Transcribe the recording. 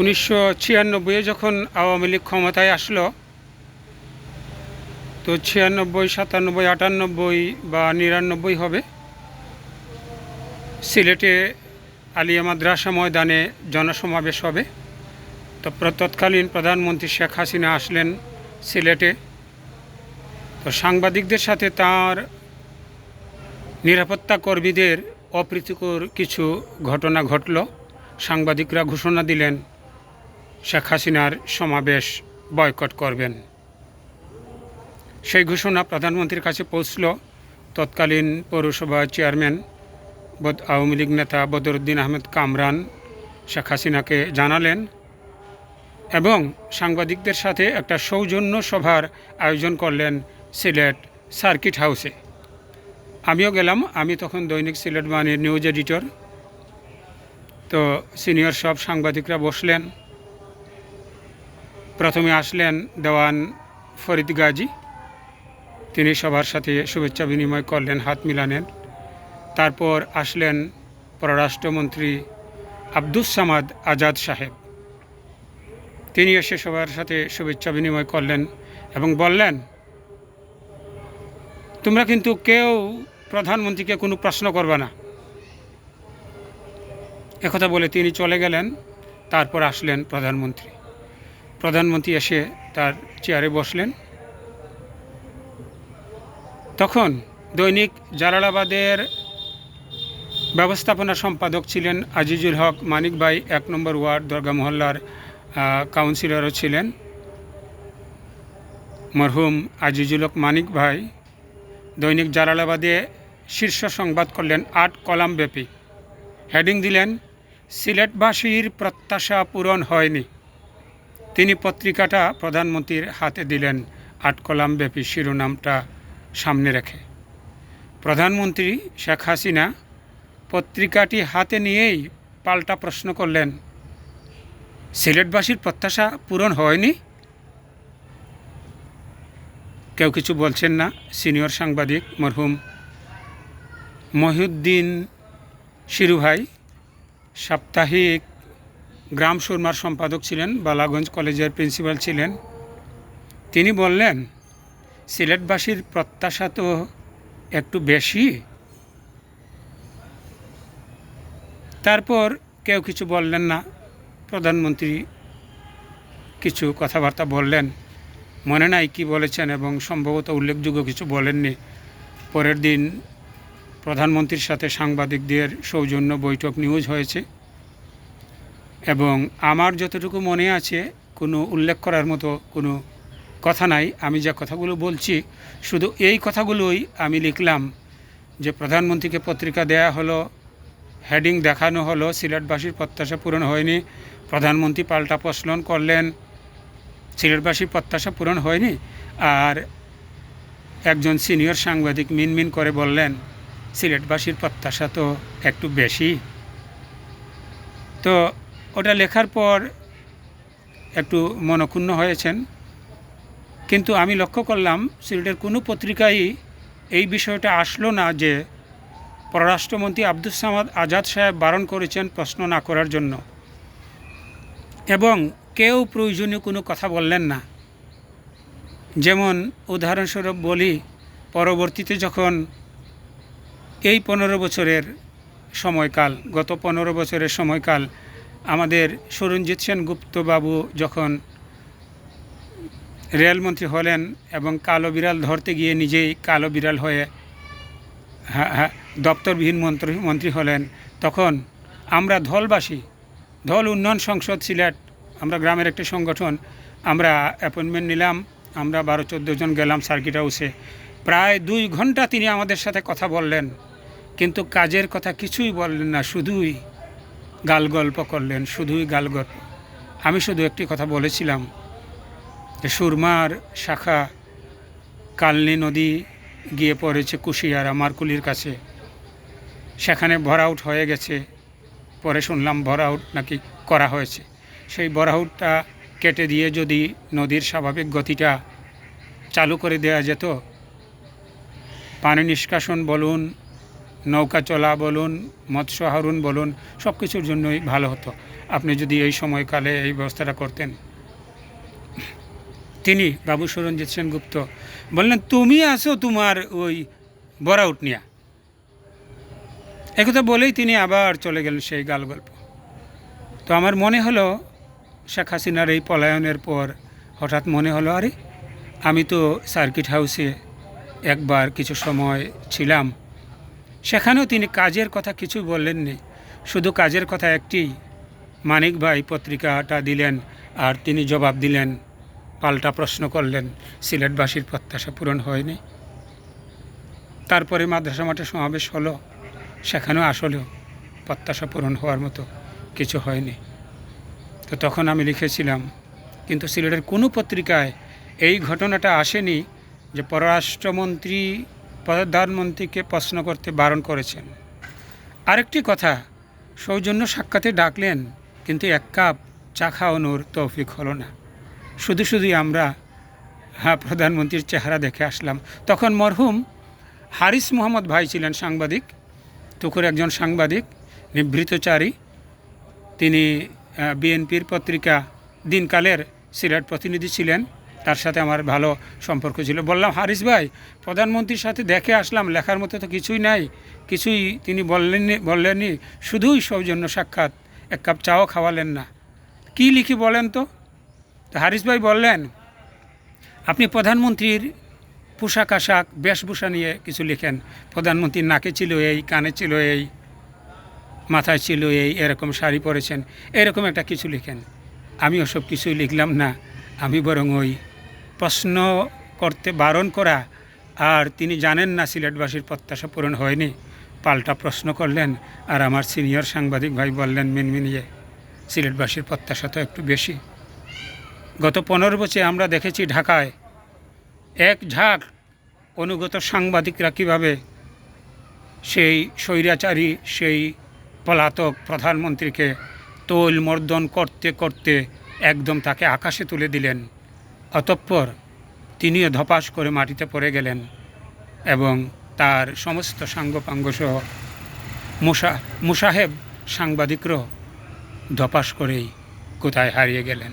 উনিশশো ছিয়ানব্বইয়ে যখন আওয়ামী লীগ ক্ষমতায় আসলো, তো ছিয়ানব্বই, সাতানব্বই, আটানব্বই বা নিরানব্বই হবে, সিলেটে আলিয়া মাদ্রাসা ময়দানে জনসমাবেশ হবে। তো তৎকালীন প্রধানমন্ত্রী শেখ হাসিনা আসলেন সিলেটে। তো সাংবাদিকদের সাথে তার নিরাপত্তা কর্মীদের অপ্রীতিকর কিছু ঘটনা ঘটল। সাংবাদিকরা ঘোষণা দিলেন শেখ হাসিনার সমাবেশ বয়কট করবেন। সেই ঘোষণা প্রধানমন্ত্রীর কাছে পৌঁছল তৎকালীন পৌরসভা চেয়ারম্যান আওয়ামী লীগ নেতা বদরুদ্দিন আহমেদ কামরান শেখ হাসিনাকে জানালেন এবং সাংবাদিকদের সাথে একটা সৌজন্য সভার আয়োজন করলেন সিলেট সার্কিট হাউসে। আমিও গেলাম, আমি তখন দৈনিক সিলেট বাণীর নিউজ এডিটর। তো সিনিয়র সব সাংবাদিকরা বসলেন। প্রথমে আসলেন দেওয়ান ফরিদ গাজী। তিনি সবার সাথে শুভেচ্ছা বিনিময় করলেন, হাত মিলানের তারপর আসলেন পররাষ্ট্রমন্ত্রী আব্দুস সামাদ আজাদ সাহেব। তিনি এসে সবার সাথে শুভেচ্ছা বিনিময় করলেন এবং বললেন, তোমরা কিন্তু কেউ প্রধানমন্ত্রীকে কোনো প্রশ্ন করবে না। একথা বলে তিনি চলে গেলেন, তারপর আসলেন প্রধানমন্ত্রী। প্রধানমন্ত্রী এসে তার চেয়ারে বসলেন। তখন দৈনিক জালালাবাদের ব্যবস্থাপনা সম্পাদক ছিলেন আজিজুল হক মানিক ভাই, এক নম্বর ওয়ার্ড, দরগা মহল্লার কাউন্সিলরও ছিলেন। মরহুম আজিজুল হক মানিক ভাই দৈনিক জালালাবাদে শীর্ষ সংবাদ করলেন আট কলাম ব্যাপী। হেডিং দিলেন, সিলেটবাসীর প্রত্যাশা পূরণ হয়নি। তিনি পত্রিকাটা প্রধানমন্ত্রীর হাতে দিলেন। আট কলাম ব্যাপী শিরোনামটা সামনে রেখে। প্রধানমন্ত্রী শেখ হাসিনা পত্রিকাটি হাতে নিয়েই পাল্টা প্রশ্ন করলেন, সিলেটবাসীর প্রত্যাশা পূরণ হয়নি? কেউ কিছু বলছেন না? সিনিয়র সাংবাদিক মরহুম মহিউদ্দিন শিরু ভাই, সাপ্তাহিক গ্রাম সুরমার সম্পাদক ছিলেন, বালাগঞ্জ কলেজের প্রিন্সিপাল ছিলেন। তিনি বললেন, সিলেটবাসীর প্রত্যাশা তো একটু বেশি। তারপর কেউ কিছু বললেন না। প্রধানমন্ত্রী কিছু কথাবার্তা বললেন, মনে নাই কি বলেছেন এবং সম্ভবত উল্লেখযোগ্য কিছু বলেননি। পরের দিন প্রধানমন্ত্রীর সাথে সাংবাদিকদের সৌজন্য বৈঠক নিউজ হয়েছে। এবং আমার যতটুকু মনে আছে, কোনো উল্লেখ করার মতো কোনো কথা নাই। আমি যা কথাগুলো বলছি, শুধু এই কথাগুলোই আমি লিখলাম যে প্রধানমন্ত্রীকে পত্রিকা দেয়া হলো, হেডিং দেখানো হলো, সিলেটবাসীর প্রত্যাশা পূরণ হয়নি, প্রধানমন্ত্রী পাল্টা প্রশ্ন করলেন, সিলেটবাসীর প্রত্যাশা পূরণ হয়নি, আর একজন সিনিয়র সাংবাদিক মিনমিন করে বললেন, সিলেটবাসীর প্রত্যাশা তো একটু বেশি। তো ওটা লেখার পর একটু মনক্ষুণ্ণ হয়েছেন। কিন্তু আমি লক্ষ্য করলাম, সিলেটের কোনো পত্রিকাই এই বিষয়টা আসলো না যে পররাষ্ট্রমন্ত্রী আব্দুস সামাদ আজাদ সাহেব বারণ করেছেন প্রশ্ন না করার জন্য। এবং কেউ প্রয়োজনীয় কোনো কথা বললেন না। যেমন উদাহরণস্বরূপ বলি, পরবর্তীতে যখন এই পনেরো বছরের সময়কাল, গত পনেরো বছরের সময়কাল আমাদের সরঞ্জিৎ সেন গুপ্তবাবু যখন রেলমন্ত্রী হলেন এবং কালো বিড়াল ধরতে গিয়ে নিজেই কালো বিড়াল হয়ে হ্যাঁ হ্যাঁ দপ্তরবিহীন মন্ত্রী মন্ত্রী হলেন, তখন আমরা ধলবাসী, ধল উন্নয়ন সংসদ সিলেট, আমরা গ্রামের একটি সংগঠন, আমরা অ্যাপয়েন্টমেন্ট নিলাম, আমরা বারো চোদ্দ জন গেলাম সার্কিট হাউসে। প্রায় দুই ঘণ্টা তিনি আমাদের সাথে কথা বললেন, কিন্তু কাজের কথা কিছুই বললেন না, শুধুই গাল গল্প করলেন, শুধুই গাল গল্প আমি শুধু একটি কথা বলেছিলাম যে সুরমার শাখা কালনি নদী গিয়ে পড়েছে কুশিয়ারা মারকুলির কাছে। সেখানে ভরাউট হয়ে গেছে, পরে শুনলাম ভরাউট নাকি করা হয়েছে। সেই ভরাউটটা কেটে দিয়ে যদি নদীর স্বাভাবিক গতিটা চালু করে দেওয়া যেত, পানি নিষ্কাশন বলুন নৌকা চলা বলুন, মৎস্য আহরণ বলুন, সব কিছুর জন্যই ভালো হতো। আপনি যদি এই সময়কালে এই ব্যবস্থাটা করতেন। তিনি বাবু সুরঞ্জিত সেনগুপ্ত বললেন, তুমি আসো তোমার ওই বড়াউট নিয়া। একথা বলেই তিনি আবার চলে গেলেন সেই গাল গল্প তো আমার মনে হলো, শেখ হাসিনার এই পলায়নের পর হঠাৎ মনে হলো, আরে, আমি তো সার্কিট হাউসে একবার কিছু সময় ছিলাম সেখানেও তিনি কাজের কথা কিছু বললেননি শুধু কাজের কথা একটি। মানিক ভাই পত্রিকাটা দিলেন আর তিনি জবাব দিলেন, পাল্টা প্রশ্ন করলেন, সিলেটবাসীর প্রত্যাশা পূরণ হয়নি। তারপরে মাদ্রাসা মাঠে সমাবেশ হলো। সেখানেও আসলেও প্রত্যাশা পূরণ হওয়ার মতো কিছু হয়নি। তো তখন আমি লিখেছিলাম, কিন্তু সিলেটের কোনো পত্রিকায় এই ঘটনাটা আসেনি যে পররাষ্ট্রমন্ত্রী প্রধানমন্ত্রীকে প্রশ্ন করতে বারণ করেছেন। আরেকটি কথা, সৌজন্য সাক্ষাতে ডাকলেন, কিন্তু এক কাপ চা খাওয়ানোর তৌফিক হলো না। শুধু শুধুই আমরা হ্যাঁ প্রধানমন্ত্রীর চেহারা দেখে আসলাম। তখন মরহুম হারিস মোহাম্মদ ভাই ছিলেন সাংবাদিক তুকুর একজন সাংবাদিক নিভৃতচারী তিনি বিএনপির পত্রিকা দিনকালের সিলেট প্রতিনিধি ছিলেন। তার সাথে আমার ভালো সম্পর্ক ছিল। বললাম, হারিস ভাই, প্রধানমন্ত্রীর সাথে দেখে আসলাম, লেখার মতো তো কিছুই নাই। কিছুই তিনি বললেননি বললেননি, শুধুই সৌজন্য সাক্ষাৎ। এক কাপ চাও খাওয়ালেন না। কি লিখি বলেন তো? হারিস ভাই বললেন, আপনি প্রধানমন্ত্রীর পোশাক আশাক, বেশভূষা নিয়ে কিছু লিখেন। প্রধানমন্ত্রীর নাকে ছিল এই, কানে ছিল এই, মাথায় ছিল এই, এরকম শাড়ি পরেছেন, এরকম একটা কিছু লিখেন। আমি ওসব কিছুই লিখলাম না। আমি বরং ওই প্রশ্ন করতে, বারণ করা, আর তিনি জানেন না সিলেটবাসীর প্রত্যাশা পূরণ হয়নি। পাল্টা প্রশ্ন করলেন, আর আমার সিনিয়র সাংবাদিক ভাই বললেন মিনমিনিয়ে সিলেটবাসীর প্রত্যাশা তো একটু বেশি। গত পনেরো বছরে আমরা দেখেছি ঢাকায় এক ঝাঁক অনুগত সাংবাদিকরা কীভাবে সেই স্বৈরাচারী, সেই পলাতক প্রধানমন্ত্রীকে তোল মর্দন করতে করতে একদম তাকে আকাশে তুলে দিলেন। অতঃপর তিনিও ধপাস করে মাটিতে পড়ে গেলেন এবং তার সমস্ত সাঙ্গপাঙ্গ সহ মুসা, মুসাহেব সাংবাদিকরাও ধপাস করেই কোথায় হারিয়ে গেলেন।